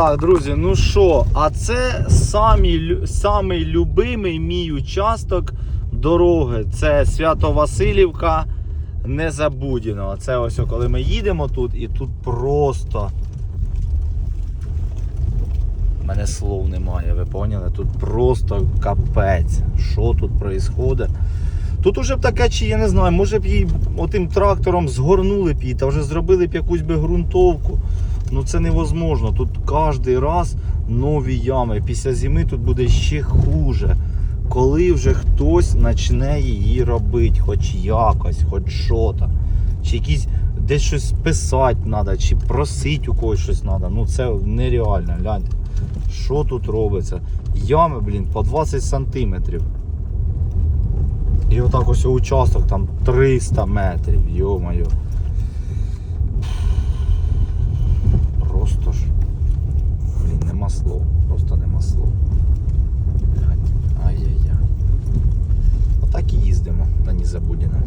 Так, друзі, ну що, а це самий, самий любимий мій участок дороги. Це Свято-Василівка Незабудіно. Це ось коли ми їдемо тут, і тут просто. У мене слов немає, ви поняли? Тут просто капець. Що тут відбувається? Тут уже б таке, чи я не знаю, може б її отим трактором згорнули б її, та вже зробили б якусь би ґрунтовку. Ну це невозможно. Тут кожен раз нові ями. Після зими тут буде ще хуже. Коли вже хтось почне її робити, хоч якось, хоч що то. Чи якісь десь щось писати треба, чи просити у когось щось треба. Ну це нереально, гляньте. Що тут робиться? Ями, блін, по 20 сантиметрів. І отак ось участок там 300 метрів, йо-моє. Просто ж. Блін, нема слов. Просто нема слов. Гляньте. Ай-яй-яй. Отак і їздимо на Нізабудіна.